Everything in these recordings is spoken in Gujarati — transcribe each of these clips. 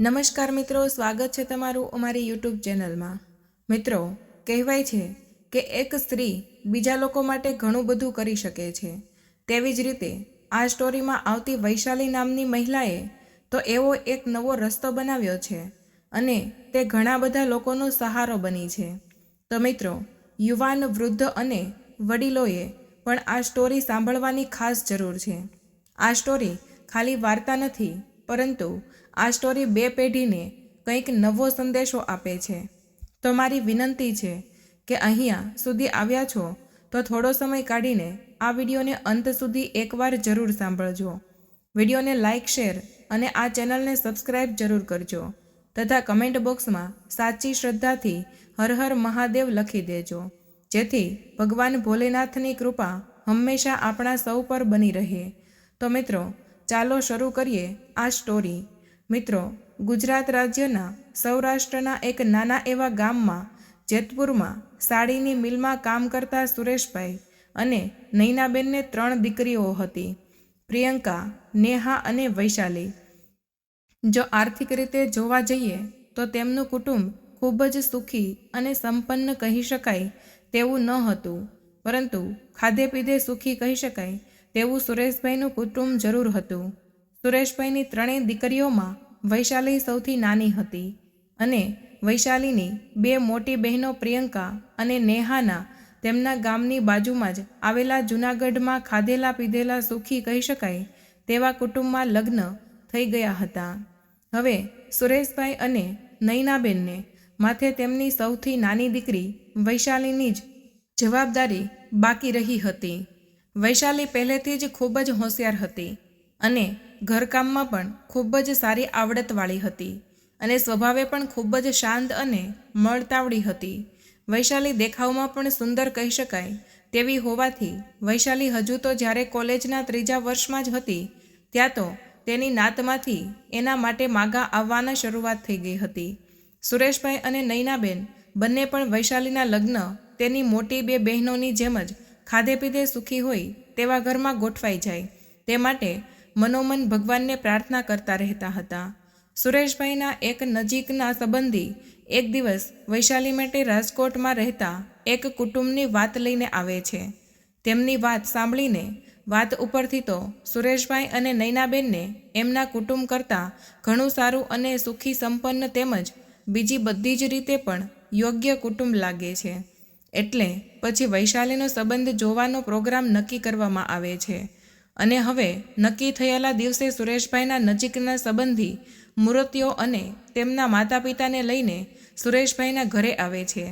નમસ્કાર મિત્રો, સ્વાગત છે તમારું અમારી યુટ્યુબ ચેનલમાં. મિત્રો, કહેવાય છે કે એક સ્ત્રી બીજા લોકો માટે ઘણું બધું કરી શકે છે. તેવી જ રીતે, આ સ્ટોરીમાં આવતી વૈશાલી નામની મહિલાએ તો એવો એક નવો રસ્તો બનાવ્યો છે અને તે ઘણા બધા લોકોનો સહારો બની છે. તો મિત્રો, યુવાન, વૃદ્ધ અને વડીલોએ પણ આ સ્ટોરી સાંભળવાની ખાસ જરૂર છે. આ સ્ટોરી ખાલી વાર્તા નથી, પરંતુ આ સ્ટોરી બે પેઢીને કંઈક નવો સંદેશો આપે છે. તો મારી વિનંતી છે કે અહીંયા સુધી આવ્યા છો, તો થોડો સમય કાઢીને આ વિડીયોને અંત સુધી એકવાર જરૂર સાંભળજો. વિડીયોને લાઇક શેર અને આ ચેનલને સબસ્ક્રાઇબ જરૂર કરજો તથા કમેન્ટ બોક્સમાં સાચી શ્રદ્ધાથી હર હર મહાદેવ લખી દેજો. જેથી ભગવાન ભોલેનાથની કૃપા હંમેશા આપણા સૌ પર બની રહે. તો મિત્રો, ચાલો શરૂ કરીએ આ સ્ટોરી મિત્રો, ગુજરાત રાજ્યના સૌરાષ્ટ્રના એક નાના એવા ગામમાં, જેતપુરમાં સાડીની મિલમાં કામ કરતા સુરેશભાઈ અને નૈનાબેનને ત્રણ દીકરીઓ હતી, પ્રિયંકા, નેહા અને વૈશાલી. જો આર્થિક રીતે જોવા જઈએ, તો તેમનું કુટુંબ ખૂબ જ સુખી અને સંપન્ન કહી શકાય તેવું ન હતું. પરંતુ ખાધે પીધે સુખી કહી શકાય તેવું સુરેશભાઈનું કુટુંબ જરૂર હતું. સુરેશભાઈની ત્રણેય દીકરીઓમાં વૈશાલી સૌથી નાની હતી અને વૈશાલીની બે મોટી બહેનો પ્રિયંકા અને નેહાના તેમના ગામની બાજુમાં જ આવેલા જૂનાગઢમાં ખાધેલા પીધેલા સુખી કહી શકાય તેવા કુટુંબમાં લગ્ન થઈ ગયા હતા. હવે સુરેશભાઈ અને નૈનાબેનને માથે તેમની સૌથી નાની દીકરી વૈશાલીની જ જવાબદારી બાકી રહી હતી. વૈશાલી પહેલેથી જ ખૂબ જ હોશિયાર હતી અને ઘરકામમાં પણ ખૂબ જ સારી આવડતવાળી હતી અને સ્વભાવે પણ ખૂબ જ શાંત અને મળતાવડી હતી. વૈશાલી દેખાવમાં પણ સુંદર કહી શકાય તેવી હોવાથી વૈશાલી હજુ તો જ્યારે કોલેજના ત્રીજા વર્ષમાં જ હતી, ત્યાં તો તેની નાતમાંથી એના માટે માગા આવવાના શરૂઆત થઈ ગઈ હતી. સુરેશભાઈ અને નૈનાબેન બંને પણ વૈશાલીના લગ્ન તેની મોટી બે બહેનોની જેમ જ ખાધે પીધે સુખી હોય તેવા ઘરમાં ગોઠવાઈ જાય. તે માટે મનોમન ભગવાનને પ્રાર્થના કરતા રહેતા હતા. સુરેશભાઈના એક નજીકના સંબંધી એક દિવસ વૈશાલી માટે રાજકોટમાં રહેતા એક કુટુંબની વાત લઈને આવે છે. તેમની વાત સાંભળીને વાત ઉપરથી તો સુરેશભાઈ અને નૈનાબેનને એમના કુટુંબ કરતાં ઘણું સારું અને સુખી સંપન્ન તેમજ બીજી બધી જ રીતે પણ યોગ્ય કુટુંબ લાગે છે. એટલે પછી વૈશાલીનો સંબંધ જોવાનો પ્રોગ્રામ નક્કી કરવામાં આવે છે. અને હવે નક્કી થયેલા દિવસે સુરેશભાઈના નજીકના સંબંધી મૂર્તિઓ અને તેમના માતા પિતાને લઈને સુરેશભાઈના ઘરે આવે છે.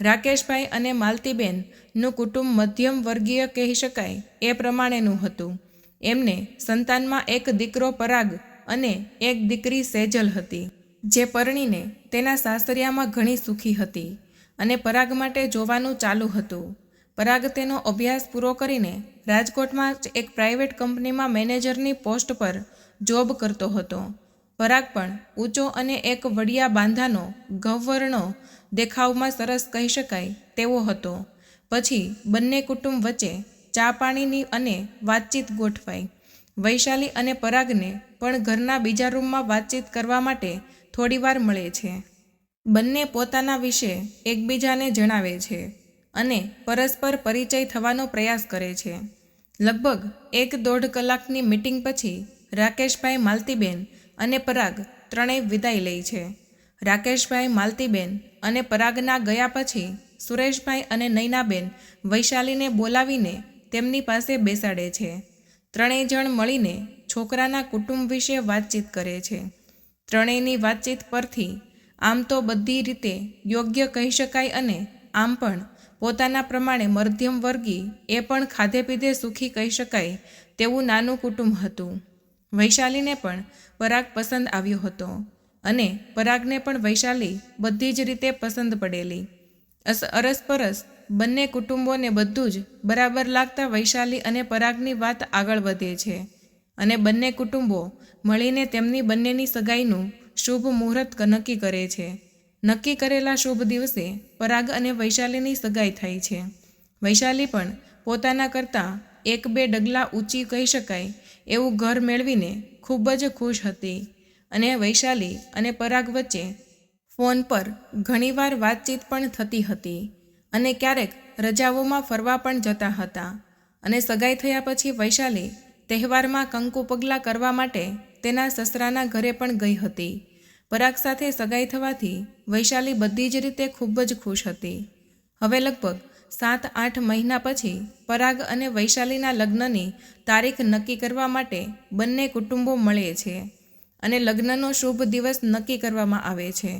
રાકેશભાઈ અને માલતીબેનનું કુટુંબ મધ્યમ વર્ગીય કહી શકાય એ પ્રમાણેનું હતું. એમને સંતાનમાં એક દીકરો પરાગ અને એક દીકરી સેજલ હતી, જે પરણીને તેના સાસરિયામાં ઘણી સુખી હતી અને પરાગ માટે જોવાનું ચાલુ હતું. પરાગ તેનો અભ્યાસ પૂરો કરીને રાજકોટમાં જ એક પ્રાઇવેટ કંપનીમાં મેનેજરની પોસ્ટ પર જોબ કરતો હતો. પરાગ પણ ઊંચો અને એક વડિયા બાંધાનો ગહ્વર્ણો દેખાવમાં સરસ કહી શકાય તેવો હતો. પછી બંને કુટુંબ વચ્ચે ચા પાણીની અને વાતચીત ગોઠવાઈ. વૈશાલી અને પરાગને પણ ઘરના બીજા રૂમમાં વાતચીત કરવા માટે થોડીવાર મળે છે. બંને પોતાના વિશે એકબીજાને જણાવે છે. અને પરસ્પર પરિચય થવાનો પ્રયાસ કરે છે. લગભગ એક દોઢ કલાકની મિટિંગ પછી રાકેશભાઈ માલતીબેન અને પરાગ ત્રણેય વિદાય લે છે. રાકેશભાઈ માલતીબેન અને પરાગના ગયા પછી સુરેશભાઈ અને નૈનાબેન વૈશાલીને બોલાવીને તેમની પાસે બેસાડે છે. ત્રણેય જણ મળીને છોકરાના કુટુંબ વિશે વાતચીત કરે છે. ત્રણેયની વાતચીત પરથી આમ તો બધી રીતે યોગ્ય કહી શકાય અને આમ પણ પોતાના પ્રમાણે મધ્યમ વર્ગી એ પણ ખાધે પીધે સુખી કહી શકાય તેવું નાનું કુટુંબ હતું. વૈશાલીને પણ પરાગ પસંદ આવ્યો હતો અને પરાગને પણ વૈશાલી બધી જ રીતે પસંદ પડેલી. અસ અરસપરસ બંને કુટુંબોને બધું જ બરાબર લાગતા વૈશાલી અને પરાગની વાત આગળ વધે છે અને બંને કુટુંબો મળીને તેમની બંનેની સગાઈનું શુભ મુહૂર્ત નક્કી કરે છે. નક્કી કરેલા શુભ દિવસે પરાગ અને વૈશાલીની સગાઈ થાય છે. વૈશાલી પણ પોતાના કરતાં એક બે ડગલા ઊંચી કહી શકાય એવું ઘર મેળવીને ખૂબ જ ખુશ હતી અને વૈશાલી અને પરાગ વચ્ચે ફોન પર ઘણીવાર વાતચીત પણ થતી હતી અને ક્યારેક રજાઓમાં ફરવા પણ જતા હતા અને સગાઈ થયા પછી વૈશાલી તહેવારમાં કંકુ પગલાં કરવા માટે તેના સસરાના ઘરે પણ ગઈ હતી. પરાગ સાથે સગાઈ થવાથી વૈશાલી બધી જ રીતે ખૂબ જ ખુશ હતી. હવે લગભગ સાત આઠ મહિના પછી પરાગ અને વૈશાલીના લગ્નની તારીખ નક્કી કરવા માટે બંને કુટુંબો મળે છે અને લગ્નનો શુભ દિવસ નક્કી કરવામાં આવે છે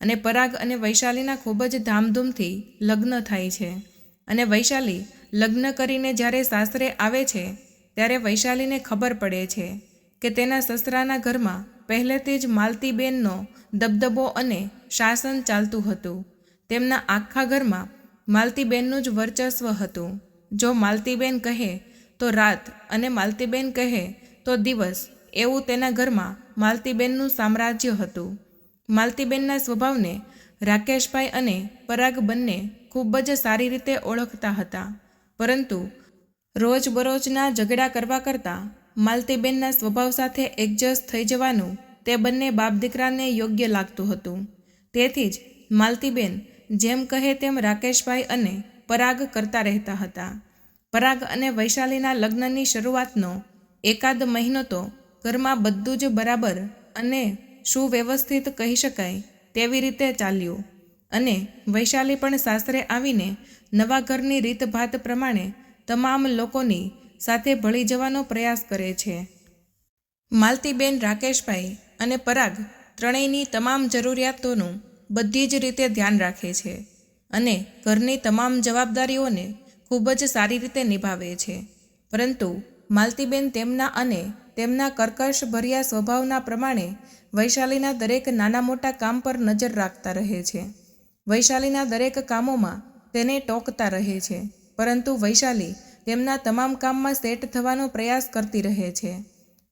અને પરાગ અને વૈશાલીના ખૂબ જ ધામધૂમથી લગ્ન થાય છે. અને વૈશાલી લગ્ન કરીને જ્યારે સાસરે આવે છે, ત્યારે વૈશાલીને ખબર પડે છે કે તેના સસરાના ઘરમાં પહેલેથી જ માલતીબેનનો દબદબો અને શાસન ચાલતું હતું. તેમના આખા ઘરમાં માલતીબેનનું જ વર્ચસ્વ હતું. જો માલતીબેન કહે તો રાત અને માલતીબેન કહે તો દિવસ, એવું તેના ઘરમાં માલતીબેનનું સામ્રાજ્ય હતું. માલતીબેનના સ્વભાવને રાકેશભાઈ અને પરાગ બંને ખૂબ જ સારી રીતે ઓળખતા હતા. પરંતુ રોજબરોજના ઝઘડા કરવા કરતાં માલતીબેનના સ્વભાવ સાથે એડજસ્ટ થઈ જવાનું તે બંને બાપ દીકરાને યોગ્ય લાગતું હતું. તેથી જ માલતીબેન જેમ કહે તેમ રાકેશભાઈ અને પરાગ કરતા રહેતા હતા. પરાગ અને વૈશાલીના લગ્નની શરૂઆતનો એકાદ મહિનો તો ઘરમાં બધું જ બરાબર અને સુવ્યવસ્થિત કહી શકાય તેવી રીતે ચાલ્યું. અને વૈશાલી પણ સાસરે આવીને નવા ઘરની રીતભાત પ્રમાણે તમામ લોકોની સાથે ભળી જવાનો પ્રયાસ કરે છે. માલતીબેન રાકેશભાઈ અને પરાગ ત્રણેયની તમામ જરૂરિયાતોનું બધી જ રીતે ધ્યાન રાખે છે અને ઘરની તમામ જવાબદારીઓને ખૂબ જ સારી રીતે નિભાવે છે. પરંતુ માલતીબેન તેમના અને તેમના કર્કશ ભર્યા સ્વભાવના પ્રમાણે વૈશાલીના દરેક નાના મોટા કામ પર નજર રાખતા રહે છે. વૈશાલીના દરેક કામોમાં તેને ટોકતા રહે છે. પરંતુ વૈશાલી તેમના તમામ કામમાં સેટ થવાનો પ્રયાસ કરતી રહે છે.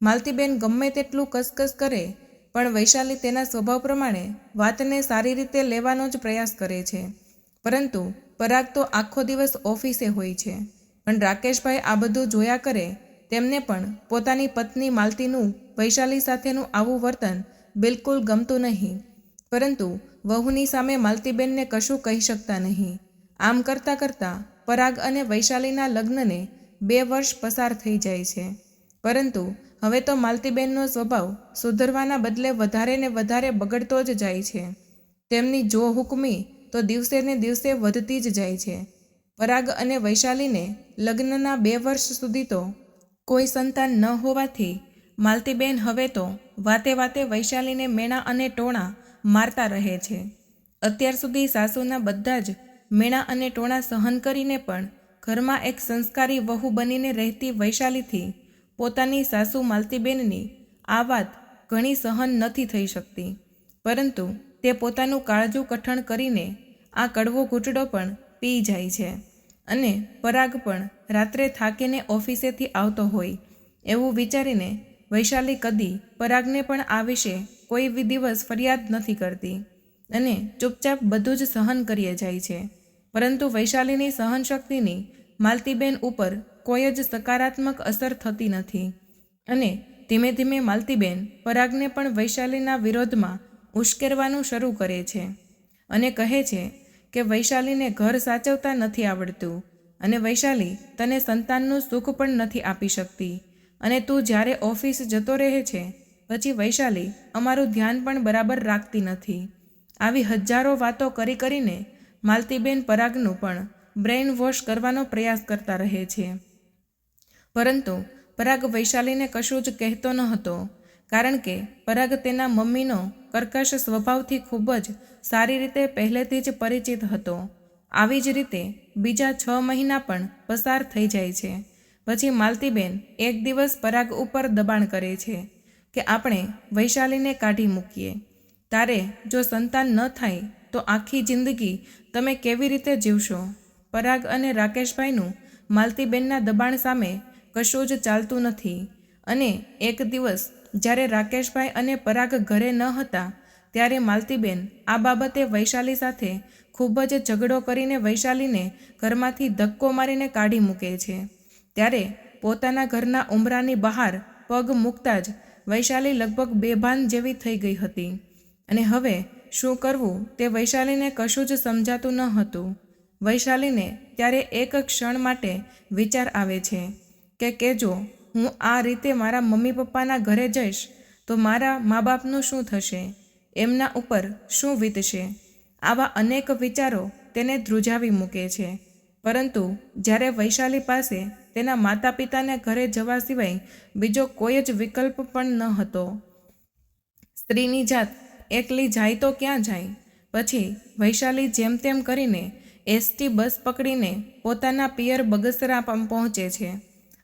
માલતીબેન ગમે તેટલું કસકસ કરે, પણ વૈશાલી તેના સ્વભાવ પ્રમાણે વાતને સારી રીતે લેવાનો જ પ્રયાસ કરે છે. પરંતુ પરાગ તો આખો દિવસ ઓફિસે હોય છે. પણ રાકેશભાઈ આ બધું જોયા કરે, તેમને પણ પોતાની પત્ની માલતીનું, વૈશાલી સાથેનું આવું વર્તન બિલકુલ ગમતું નહીં. પરંતુ વહુની સામે માલતીબેનને કશું કહી શકતા નહીં. આમ કરતાં કરતાં પરાગ અને વૈશાલીના લગ્નને બે વર્ષ પસાર થઈ જાય છે. પરંતુ હવે તો માલતીબેનનો સ્વભાવ સુધરવાના બદલે વધારે ને વધારે બગડતો જ જાય છે. તેમની જો હુકમી તો દિવસે ને દિવસે વધતી જ જાય છે. પરાગ અને વૈશાલીને લગ્નના બે વર્ષ સુધી તો કોઈ સંતાન ન હોવાથી માલતીબેન હવે તો વાતે વાતે વૈશાલીને મેણા અને ટોણા મારતા રહે છે. અત્યાર સુધી સાસુના બધા જ મેણા અને ટોણા સહન કરીને પણ ઘરમાં એક સંસ્કારી વહુ બનીને રહેતી વૈશાલીથી પોતાની સાસુ માલતીબેનની આ વાત ઘણી સહન નથી થઈ શકતી. પરંતુ તે પોતાનું કાળજું કઠણ કરીને આ કડવો ઘૂંટડો પણ પી જાય છે અને પરાગ પણ રાત્રે થાકીને ઓફિસેથી આવતો હોય એવું વિચારીને વૈશાલી કદી પરાગને પણ આ વિશે કોઈ દિવસ ફરિયાદ નથી કરતી અને ચૂપચાપ બધું જ સહન કરીએ જાય છે. પરંતુ વૈશાલીની સહનશક્તિની માલતીબેન ઉપર કોઈ જ સકારાત્મક અસર થતી નથી. અને ધીમે ધીમે માલતીબેન પરાગને પણ વૈશાલીના વિરોધમાં ઉશ્કેરવાનું શરૂ કરે છે અને કહે છે કે વૈશાલીને ઘર સાચવતા નથી આવડતું અને વૈશાલી તને સંતાનનું સુખ પણ નથી આપી શકતી અને તું જ્યારે ઓફિસ જતો રહે છે, પછી વૈશાલી અમારું ધ્યાન પણ બરાબર રાખતી નથી. આવી હજારો વાતો કરી કરીને માલતીબેન પરાગનું પણ બ્રેઇન વોશ કરવાનો પ્રયાસ કરતા રહે છે. પરંતુ પરાગ વૈશાલીને કશું જ કહેતો ન હતો, કારણ કે પરાગ તેના મમ્મીનો કર્કશ સ્વભાવથી ખૂબ જ સારી રીતે પહેલેથી જ પરિચિત હતો. આવી જ રીતે બીજા છ મહિના પણ પસાર થઈ જાય છે. પછી માલતીબેન એક દિવસ પરાગ ઉપર દબાણ કરે છે કે આપણે વૈશાલીને કાઢી મૂકીએ. તારે જો સંતાન ન થાય તો આખી જિંદગી તમે કેવી રીતે જીવશો? પરાગ અને રાકેશભાઈનું માલતીબેનના દબાણ સામે કશું જ ચાલતું નથી. અને એક દિવસ જ્યારે રાકેશભાઈ અને પરાગ ઘરે ન હતા, ત્યારે માલતીબેન આ બાબતે વૈશાલી સાથે ખૂબ જ ઝઘડો કરીને વૈશાલીને ઘરમાંથી ધક્કો મારીને કાઢી મૂકે છે. ત્યારે પોતાના ઘરના ઉમરાની બહાર પગ મૂકતા જ વૈશાલી લગભગ બેભાન જેવી થઈ ગઈ હતી. અને હવે શું કરવું તે વૈશાલીને કશું જ સમજાતું ન હતું. વૈશાલીને ત્યારે એક ક્ષણ માટે વિચાર આવે છે કે કેજો હું આ રીતે મારા મમ્મી પપ્પાના ઘરે જઈશ, તો મારા મા બાપનું શું થશે? એમના ઉપર શું વીતશે? આવા અનેક વિચારો તેને ધ્રુજાવી મૂકે છે. પરંતુ જ્યારે વૈશાલી પાસે તેના માતા પિતાને ઘરે જવા સિવાય બીજો કોઈ જ વિકલ્પ પણ ન હતો. સ્ત્રીની જાત એકલી જાય તો ક્યાં જાય? પછી વૈશાલી જેમ તેમ કરીને એસટી બસ પકડીને પોતાના પિયર બગસરા પહોંચે છે.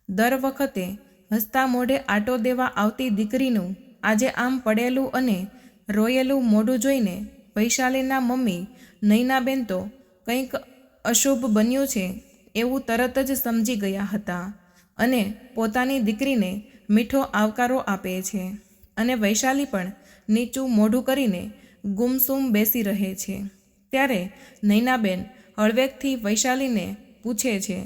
દર વખતે હસતા મોઢે આટો દેવા આવતી દીકરીનું આજે આમ પડેલું અને રોયેલું મોઢું જોઈને વૈશાલીના મમ્મી નૈનાબેન તો કંઈક અશુભ બન્યું છે એવું તરત જ સમજી ગયા હતા અને પોતાની દીકરીને મીઠો આવકારો આપે છે. અને વૈશાલી પણ નીચું મોઢું કરીને ગુમસુમ બેસી રહે છે. ત્યારે નૈનાબેન હળવેકથી વૈશાલીને પૂછે છે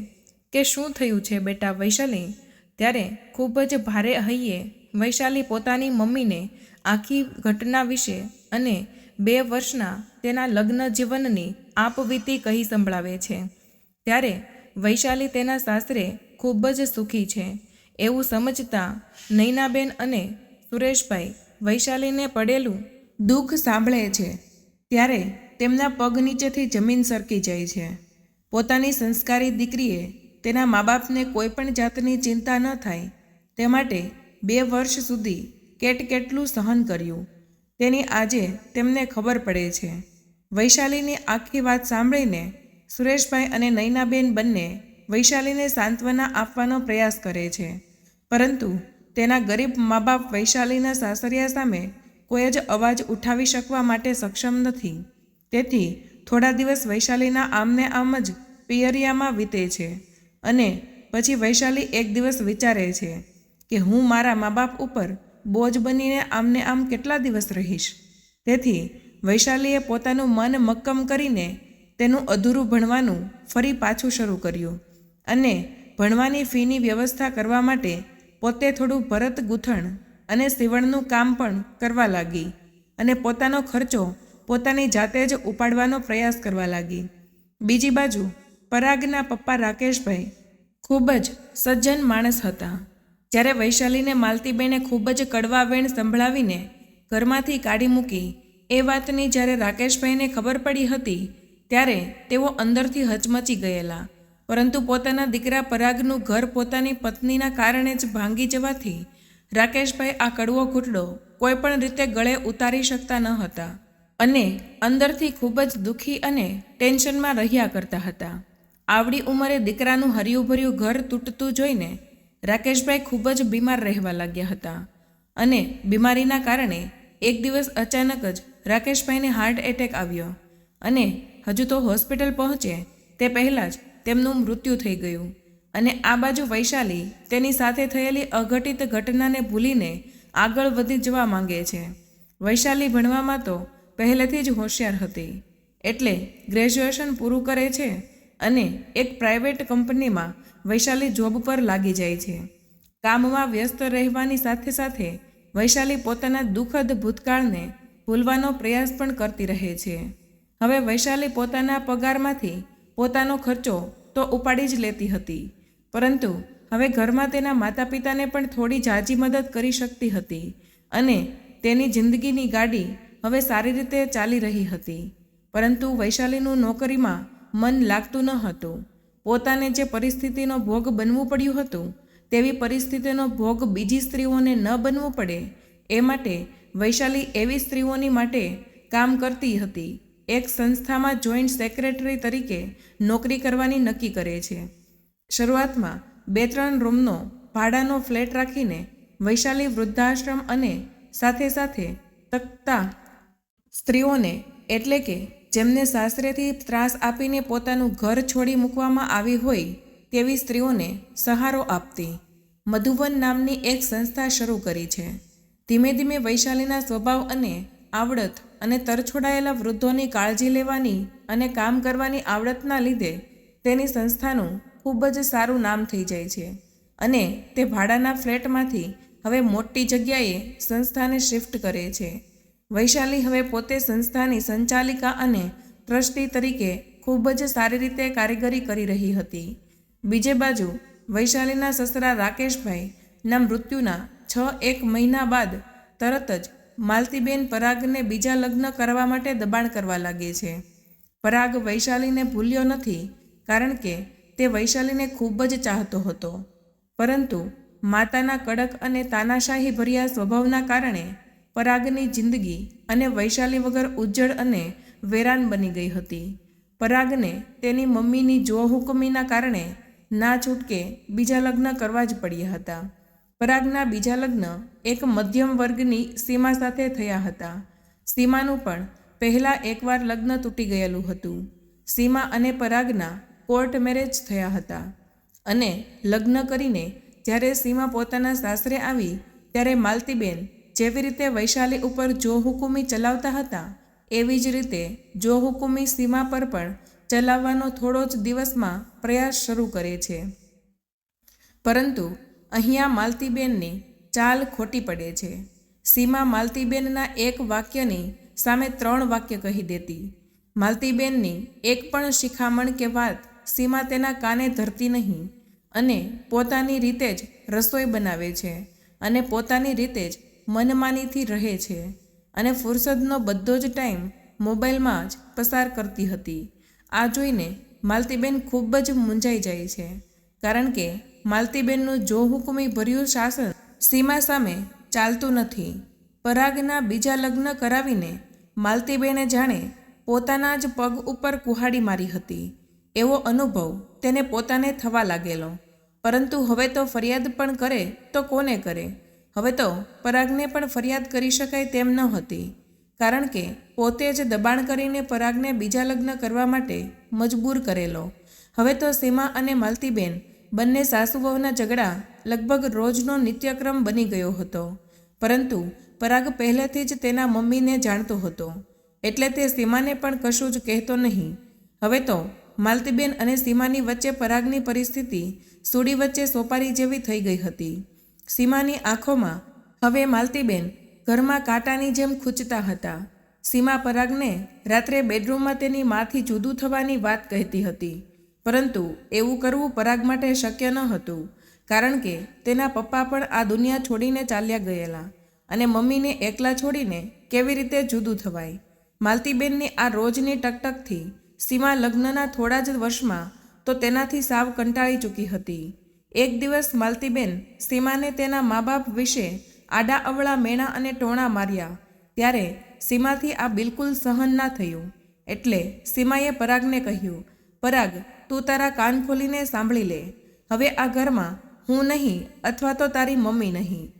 કે શું થયું છે બેટા વૈશાલી? ત્યારે ખૂબ જ ભારે હૈયે વૈશાલી પોતાની મમ્મીને આખી ઘટના વિશે અને બે વર્ષના તેના લગ્ન જીવનની આપવીતી કહી સંભળાવે છે. ત્યારે વૈશાલી તેના સાસરે ખૂબ જ સુખી છે. એવું સમજતા નૈનાબેન અને સુરેશભાઈ વૈશાલીને પડેલું દુઃખ સાંભળે છે, ત્યારે તેમના પગ નીચેથી જમીન સરકી જાય છે. પોતાની સંસ્કારી દીકરીએ તેના મા બાપને કોઈ પણ જાતની ચિંતા ન થાય, તે માટે બે વર્ષ સુધી કેટ કેટલું સહન કર્યું. તેની આજે તેમને ખબર પડે છે. વૈશાલીની આખી વાત સાંભળીને સુરેશભાઈ અને નૈનાબેન બંને વૈશાલીને સાંત્વના આપવાનો પ્રયાસ કરે છે. પરંતુ તેના ગરીબ મા બાપ વૈશાલીના સાસરિયા સામે કોઈ જ અવાજ ઉઠાવી શકવા માટે સક્ષમ નથી. તેથી થોડા દિવસ વૈશાલીના આમને આમ જ પિયરિયામાં વીતે છે અને પછી વૈશાલી એક દિવસ વિચારે છે કે હું મારા મા બાપ ઉપર બોજ બનીને આમને આમ કેટલા દિવસ રહીશ? તેથી વૈશાલીએ પોતાનું મન મક્કમ કરીને તેનું અધૂરું ભણવાનું ફરી પાછું શરૂ કર્યું અને ભણવાની ફીની વ્યવસ્થા કરવા માટે પોતે થોડું ભરત ગૂંથણ અને સીવણનું કામ પણ કરવા લાગી અને પોતાનો ખર્ચો પોતાની જાતે જ ઉપાડવાનો પ્રયાસ કરવા લાગી. બીજી બાજુ પરાગના પપ્પા રાકેશભાઈ ખૂબ જ સજ્જન માણસ હતા. જ્યારે વૈશાલીને માલતીબેને ખૂબ જ કડવા વેણ સંભળાવીને ઘરમાંથી કાઢી મૂકી એ વાતની જ્યારે રાકેશભાઈને ખબર પડી હતી, ત્યારે તેઓ અંદરથી હચમચી ગયેલા. પરંતુ પોતાના દીકરા પરાગનું ઘર પોતાની પત્નીના કારણે જ ભાંગી જવાથી રાકેશભાઈ આ કડવો ઘૂંટડો કોઈ પણ રીતે ગળે ઉતારી શકતા ન હતા અને અંદરથી ખૂબ જ દુઃખી અને ટેન્શનમાં રહ્યા કરતા હતા. આવડી ઉંમરે દીકરાનું હર્યુંભર્યું ઘર તૂટતું જોઈને રાકેશભાઈ ખૂબ જ બીમાર રહેવા લાગ્યા હતા અને બીમારીના કારણે એક દિવસ અચાનક જ રાકેશભાઈને હાર્ટ એટેક આવ્યો અને હજુ તો હોસ્પિટલ પહોંચે તે પહેલાં જ તેમનું મૃત્યુ થઈ ગયું અને આ બાજુ વૈશાલી તેની સાથે થયેલી અઘટિત ઘટનાને ભૂલીને આગળ વધી જવા માંગે છે. વૈશાલી ભણવામાં તો પહેલેથી જ હોશિયાર હતી, એટલે ગ્રેજ્યુએશન પૂરું કરે છે અને એક પ્રાઇવેટ કંપનીમાં વૈશાલી જોબ પર લાગી જાય છે. કામમાં વ્યસ્ત રહેવાની સાથે સાથે વૈશાલી પોતાના દુઃખદ ભૂતકાળને ભૂલવાનો પ્રયાસ પણ કરતી રહે છે. હવે વૈશાલી પોતાના પગારમાંથી પોતાનો ખર્ચો તો ઉપાડી જ લેતી હતી. પરંતુ હવે ઘરમાં તેના માતા પિતાને પણ થોડી જાજી મદદ કરી શકતી હતી અને તેની જિંદગીની ગાડી હવે સારી રીતે ચાલી રહી હતી. પરંતુ વૈશાલીનું નોકરીમાં મન લાગતું ન હતું. પોતાને જે પરિસ્થિતિનો ભોગ બનવું પડ્યું હતું, તેવી પરિસ્થિતિનો ભોગ બીજી સ્ત્રીઓને ન બનવું પડે, એ માટે વૈશાલી એવી સ્ત્રીઓની માટે કામ કરતી હતી. એક સંસ્થામાં જોઈન્ટ સેક્રેટરી તરીકે નોકરી કરવાની નક્કી કરે છે. શરૂઆતમાં બે ત્રણ રૂમનો ભાડાનો ફ્લેટ રાખીને વૈશાલી વૃદ્ધાશ્રમ અને સાથે સાથે તકતા સ્ત્રીઓને એટલે કે જેમને સાસરેથી ત્રાસ આપીને પોતાનું ઘર છોડી મૂકવામાં આવી હોય તેવી સ્ત્રીઓને સહારો આપતી મધુવન નામની એક સંસ્થા શરૂ કરી છે. ધીમે ધીમે વૈશાલીના સ્વભાવ અને આવડત અને તરછોડાયેલા વૃદ્ધોની કાળજી લેવાની અને કામ કરવાની આવડતના લીધે તેની સંસ્થાનું ખૂબ જ સારું નામ થઈ જાય છે. અને તે ભાડાના ફ્લેટમાંથી હવે મોટી જગ્યાએ સંસ્થાને શિફ્ટ કરે છે. વૈશાલી હવે પોતે સંસ્થાની સંચાલિકા અને ટ્રસ્ટી તરીકે ખૂબ જ સારી રીતે કારીગરી કરી રહી હતી. બીજે બાજુ વૈશાલીના સસરા રાકેશભાઈના મૃત્યુના છ એક મહિના બાદ તરત જ માલતીબેન પરાગને બીજા લગ્ન કરવા માટે દબાણ કરવા લાગે છે. પરાગ વૈશાલીને ભૂલ્યો નથી, કારણ કે તે વૈશાલીને ખૂબ જ ચાહતો હતો. પરંતુ માતાના કડક અને તાનાશાહી ભર્યા સ્વભાવના કારણે પરાગની જિંદગી અને વૈશાલી વગર ઉજ્જડ અને વેરાન બની ગઈ હતી. પરાગને તેની મમ્મીની જો હુકમીના કારણે ના છૂટકે બીજા લગ્ન કરવા જ પડ્યા હતા. પરાગના બીજા લગ્ન એક મધ્યમ વર્ગની સીમા સાથે થયા હતા. સીમાનું પણ પહેલાં એકવાર લગ્ન તૂટી ગયેલું હતું. સીમા અને પરાગના કોર્ટ મેરેજ થયા હતા. અને લગ્ન કરીને જ્યારે સીમા પોતાના સાસરે આવી, ત્યારે માલતીબેન જેવી રીતે વૈશાલી ઉપર જો હુકુમી ચલાવતા હતા, એવી જ રીતે જો હુકુમી સીમા પર પણ ચલાવવાનો થોડો જ દિવસમાં પ્રયાસ શરૂ કરે છે. પરંતુ અહીંયા માલતીબેનની ચાલ ખોટી પડે છે. સીમા માલતીબેનના એક વાક્યની સામે ત્રણ વાક્ય કહી દેતી. માલતીબેનની એક પણ શિખામણ કે વાત સીમા તેના કાને ધરતી નહીં અને પોતાની રીતે જ રસોઈ બનાવે છે અને પોતાની રીતે જ મનમાનીથી રહે છે અને ફુરસદનો બધો જ ટાઈમ મોબાઈલમાં જ પસાર કરતી હતી. આ જોઈને માલતીબેન ખૂબ જ મૂંઝાઈ જાય છે. કારણ કે માલતીબેનનું જો હુકુમી ભર્યું શાસન સીમા સામે ચાલતું નથી. પરાગના બીજા લગ્ન કરાવીને માલતીબેને જાણે પોતાના જ પગ ઉપર કુહાડી મારી હતી. એવો અનુભવ તેને પોતાને થવા લાગેલો. પરંતુ હવે તો ફરિયાદ પણ કરે તો કોને કરે? હવે તો પરાગને પણ ફરિયાદ કરી શકાય તેમ ન હતી. કારણ કે પોતે જ દબાણ કરીને પરાગને બીજા લગ્ન કરવા માટે મજબૂર કરેલો. હવે તો સીમા અને માલતીબેન બંને સાસુ વહુના ઝઘડા લગભગ રોજનો નિત્યક્રમ બની ગયો હતો. પરંતુ પરાગ પહેલેથી જ તેના મમ્મીને જાણતો હતો. એટલે તે સીમાને પણ કશું જ કહેતો નહીં. હવે તો માલતીબેન અને સીમાની વચ્ચે પરાગની પરિસ્થિતિ સુડી વચ્ચે સોપારી જેવી થઈ ગઈ હતી. સીમાની આંખોમાં હવે માલતીબેન ઘરમાં કાંટાની જેમ ખૂંચતા હતા. સીમા પરાગને રાત્રે બેડરૂમમાં તેની માથી જુદું થવાની વાત કહેતી હતી. પરંતુ એવું કરવું પરાગ માટે શક્ય ન હતું, કારણ કે તેના પપ્પા પણ આ દુનિયા છોડીને ચાલ્યા ગયેલા અને મમ્મીને એકલા છોડીને કેવી રીતે જુદું થવાય? માલતીબેનની આ રોજની ટકટકથી સીમા લગ્નના થોડા જ વર્ષમાં તો તેનાથી સાવ કંટાળી ચૂકી હતી. એક દિવસ માલતીબેન સીમાને તેના મા બાપ વિશે આડા અવળા મેણા અને ટોણા માર્યા, ત્યારે સીમાથી આ બિલકુલ સહન ના થયું. એટલે સીમાએ પરાગને કહ્યું, પરાગ તું તારા કાન ખોલીને સાંભળી લે. હવે આ ઘરમાં હું નહીં અથવા તો તારી મમ્મી નહીં.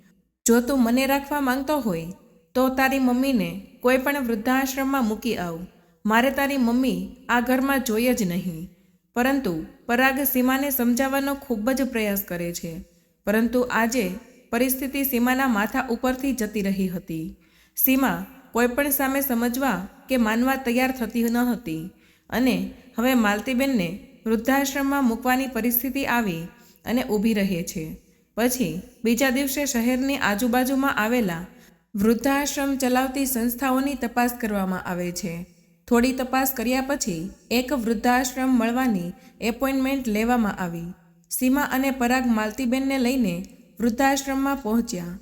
જો તું મને રાખવા માંગતો હોય, તો તારી મમ્મીને કોઈ પણ વૃદ્ધાશ્રમમાં મૂકી આવ. મારે તારી મમ્મી આ ઘરમાં જોઈએ જ નહીં. પરંતુ પરાગ સીમાને સમજાવવાનો ખૂબ જ પ્રયાસ કરે છે. પરંતુ આજે પરિસ્થિતિ સીમાના માથા ઉપરથી જતી રહી હતી. સીમા કોઈપણ સામે સમજવા કે માનવા તૈયાર થતી ન હતી. અને હવે માલતીબેનને વૃદ્ધાશ્રમમાં મૂકવાની પરિસ્થિતિ આવી અને ઊભી રહે છે. પછી બીજા દિવસે શહેરની આજુબાજુમાં આવેલા વૃદ્ધાશ્રમ ચલાવતી સંસ્થાઓની તપાસ કરવામાં આવે છે. થોડી તપાસ કર્યા પછી એક વૃદ્ધાશ્રમ મળવાની એપોઇન્ટમેન્ટ લેવામાં આવી. સીમા અને પરાગ માલતીબેનને લઈને વૃદ્ધાશ્રમમાં પહોંચ્યા.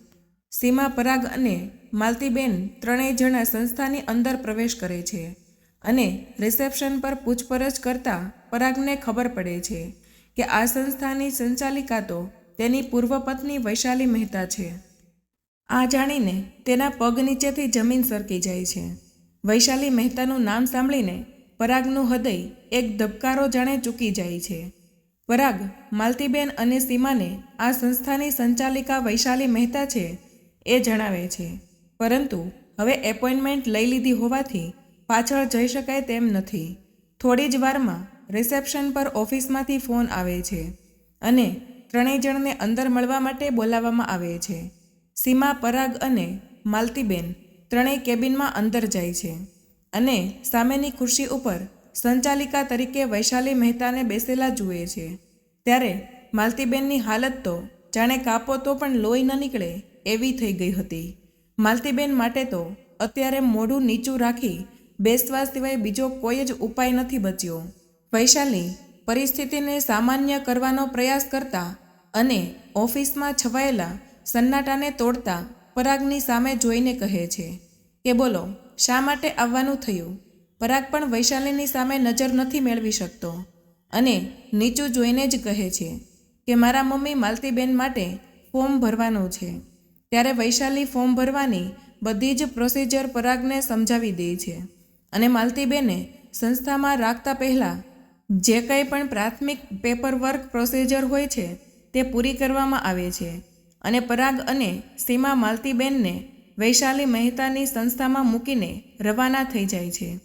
સીમા, પરાગ અને માલતીબેન ત્રણેય જણા સંસ્થાની અંદર પ્રવેશ કરે છે. અને રિસેપ્શન પર પૂછપરછ કરતાં પરાગને ખબર પડે છે કે આ સંસ્થાની સંચાલિકા તો તેની પૂર્વ પત્ની વૈશાલી મહેતા છે. આ જાણીને તેના પગ નીચેથી જમીન સરકી જાય છે. વૈશાલી મહેતાનું નામ સાંભળીને પરાગનું હૃદય એક ધબકારો જાણે ચૂકી જાય છે. પરાગ, માલતીબેન અને સીમાને આ સંસ્થાની સંચાલિકા વૈશાલી મહેતા છે એ જણાવે છે. પરંતુ હવે એપોઇન્ટમેન્ટ લઈ લીધી હોવાથી પાછળ જઈ શકાય તેમ નથી. થોડી જ વારમાં રિસેપ્શન પર ઓફિસમાંથી ફોન આવે છે અને ત્રણેય જણને અંદર મળવા માટે બોલાવવામાં આવે છે. સીમા પરાગ અને માલતીબેન ત્રણેય કેબિનમાં અંદર જાય છે અને સામેની ખુરશી ઉપર સંચાલિકા તરીકે વૈશાલી મહેતાને બેસેલા જુએ છે. ત્યારે માલતીબેનની હાલત તો જાણે કાપો તો પણ લોહી ન નીકળે એવી થઈ ગઈ હતી. માલતીબેન માટે તો અત્યારે મોઢું નીચું રાખી બેસવા સિવાય બીજો કોઈ જ ઉપાય નથી બચ્યો. વૈશાલી પરિસ્થિતિને સામાન્ય કરવાનો પ્રયાસ કરતા અને ઓફિસમાં છવાયેલા સન્નાટાને તોડતા પરાગની સામે જોઈને કહે છે કે બોલો, શા માટે આવવાનું થયું? પરાગ પણ વૈશાલીની સામે નજર નથી મેળવી શકતો અને નીચું જોઈને જ કહે છે કે મારા મમ્મી માલતીબેન માટે ફોર્મ ભરવાનું છે. ત્યારે વૈશાલી ફોર્મ ભરવાની બધી જ પ્રોસિજર પરાગને સમજાવી દે છે. અને માલતીબેને સંસ્થામાં રાખતા પહેલાં જે કંઈ પણ પ્રાથમિક પેપરવર્ક પ્રોસિજર હોય છે તે પૂરી કરવામાં આવે છે. અને પરાગ અને સીમા માલતીબેનને વૈશાલી મહેતાની સંસ્થામાં મૂકીને રવાના થઈ જાય છે.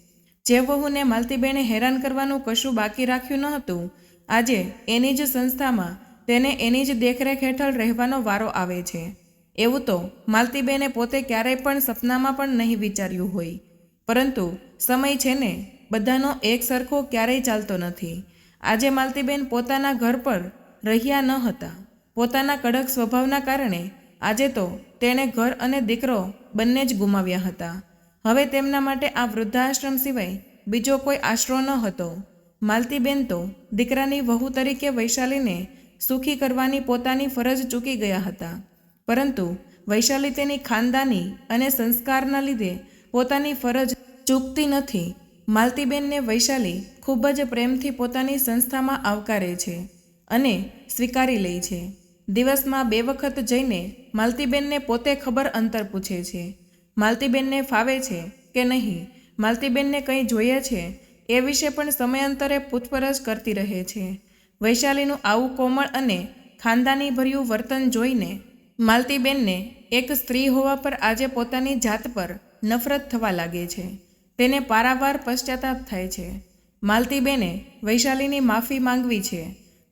જે વહુને માલતીબેને હેરાન કરવાનું કશું બાકી રાખ્યું ન હતું, આજે એની જ સંસ્થામાં તેને એની જ દેખરેખ હેઠળ રહેવાનો વારો આવે છે. એવું તો માલતીબેને પોતે ક્યારેય પણ સપનામાં પણ નહીં વિચાર્યું હોય. પરંતુ સમય છે ને, બધાનો એક સરખો ક્યારેય ચાલતો નથી. આજે માલતીબેન પોતાના ઘર પર રહ્યા ન હતા. પોતાના કડક સ્વભાવના કારણે આજે તો તેણે ઘર અને દીકરો બંને જ ગુમાવ્યા હતા. હવે તેમના માટે આ વૃદ્ધાશ્રમ સિવાય બીજો કોઈ આશરો ન હતો. માલતીબેન તો દીકરાની વહુ તરીકે વૈશાલીને સુખી કરવાની પોતાની ફરજ ચૂકી ગયા હતા. પરંતુ વૈશાલી તેની ખાનદાની અને સંસ્કારના લીધે પોતાની ફરજ ચૂકતી નથી. માલતીબેનને વૈશાલી ખૂબ જ પ્રેમથી પોતાની સંસ્થામાં આવકારે છે અને સ્વીકારી લે છે. દિવસમાં બે વખત જઈને માલતીબેનને પોતે ખબર અંતર પૂછે છે. માલતીબેનને ફાવે છે કે નહીં? માલતીબેનને કંઈ જોઈએ છે? એ વિશે પણ સમયાંતરે પૂછપરછ કરતી રહે છે. વૈશાલીનું આવું કોમળ અને ખાનદાની ભર્યું વર્તન જોઈને માલતીબેનને એક સ્ત્રી હોવા પર આજે પોતાની જાત પર નફરત થવા લાગે છે. તેને પારાવાર પશ્ચાતાપ થાય છે. માલતીબેને વૈશાલીની માફી માંગવી છે,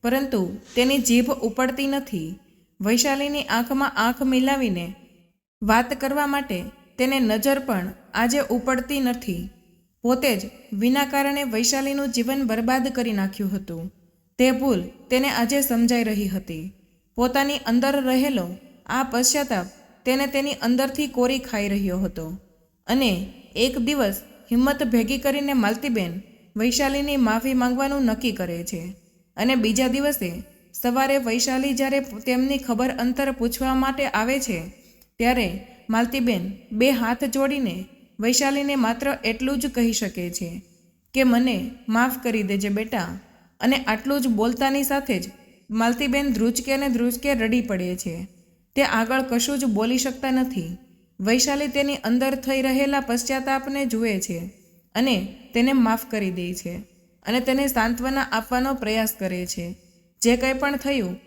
પરંતુ તેની જીભ ઉપડતી નથી. વૈશાલીની આંખમાં આંખ મિલાવીને વાત કરવા માટે તેને નજર પણ આજે ઉપડતી નથી. પોતે જ વિના કારણે વૈશાલીનું જીવન બરબાદ કરી નાખ્યું હતું. તે ભૂલ તેને આજે સમજાઈ રહી હતી. પોતાની અંદર રહેલો આ પશ્ચાતાપ તેને તેની અંદરથી કોરી ખાઈ રહ્યો હતો. અને એક દિવસ હિંમત ભેગી કરીને માલતીબેન વૈશાલીની માફી માંગવાનું નક્કી કરે છે. અને બીજા દિવસે સવારે વૈશાલી જ્યારે તેમની ખબર અંતર પૂછવા માટે આવે છે, ત્યારે માલતીબેન બે હાથ જોડીને વૈશાલીને માત્ર એટલું જ કહી શકે છે કે, મને માફ કરી દેજે બેટા. અને આટલું જ બોલતાની સાથે જ માલતીબેન ધ્રુજકે ને ધ્રુજકે રડી પડે છે. તે આગળ કશું જ બોલી શકતા નથી. વૈશાલી તેની અંદર થઈ રહેલા પશ્ચાતાપને જુએ છે અને તેને માફ કરી દે છે અને તેને સાંત્વના આપવાનો પ્રયાસ કરે છે. જે કંઈ પણ થયું,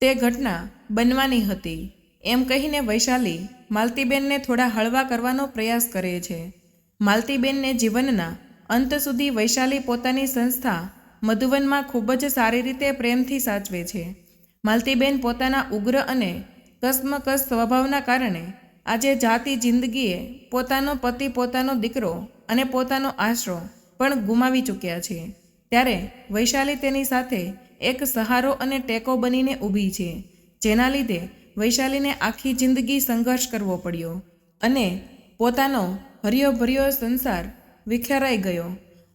તે ઘટના બનવાની હતી. એમ કહીને વૈશાલી માલતીબેનને થોડા હળવા કરવાનો પ્રયાસ કરે છે. માલતીબેનને જીવનના અંત સુધી વૈશાલી પોતાની સંસ્થા મધુવનમાં ખૂબ જ સારી રીતે પ્રેમથી સાચવે છે. માલતીબેન પોતાના ઉગ્ર અને કસમકસ સ્વભાવના કારણે આજે જાતિ જિંદગીએ પોતાનો પતિ, પોતાનો દીકરો અને પોતાનો આશરો પણ ગુમાવી ચૂક્યા છે. ત્યારે વૈશાલી તેની સાથે એક સહારો અને ટેકો બનીને ઊભી છે, જેના લીધે વૈશાલીને આખી જિંદગી સંઘર્ષ કરવો પડ્યો અને પોતાનો હર્યો ભર્યો સંસાર વિખેરાઈ ગયો.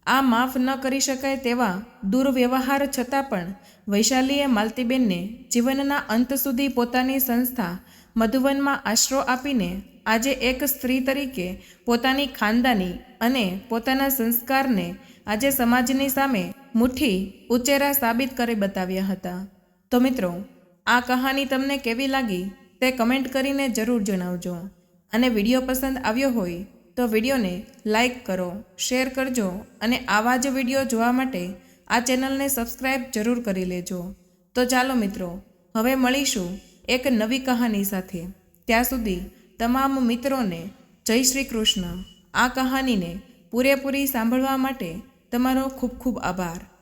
આ માફ ન કરી શકાય તેવા દુર્વ્યવહાર છતાં પણ વૈશાલીએ માલતીબેનને જીવનના અંત સુધી પોતાની સંસ્થા મધુવનમાં આશરો આપીને આજે એક સ્ત્રી તરીકે પોતાની ખાનદાની અને પોતાના સંસ્કારને આજે સમાજની સામે મુઠ્ઠી ઉચેરા સાબિત કરી બતાવ્યા હતા. તો મિત્રો, આ કહાની તમને કેવી લાગી તે કમેન્ટ કરીને જરૂર જણાવજો. અને વીડિયો પસંદ આવ્યો હોય તો વિડીયોને લાઈક કરો, શેર કરજો અને આવા જ વીડિયો જોવા માટે આ ચેનલને સબસ્ક્રાઈબ જરૂર કરી લેજો. તો ચાલો મિત્રો, હવે મળીશું એક નવી કહાની સાથે. ત્યાં સુધી તમામ મિત્રોને જય શ્રી કૃષ્ણ. આ કહાનીને પૂરેપૂરી સાંભળવા માટે તમારો ખૂબ ખૂબ આભાર.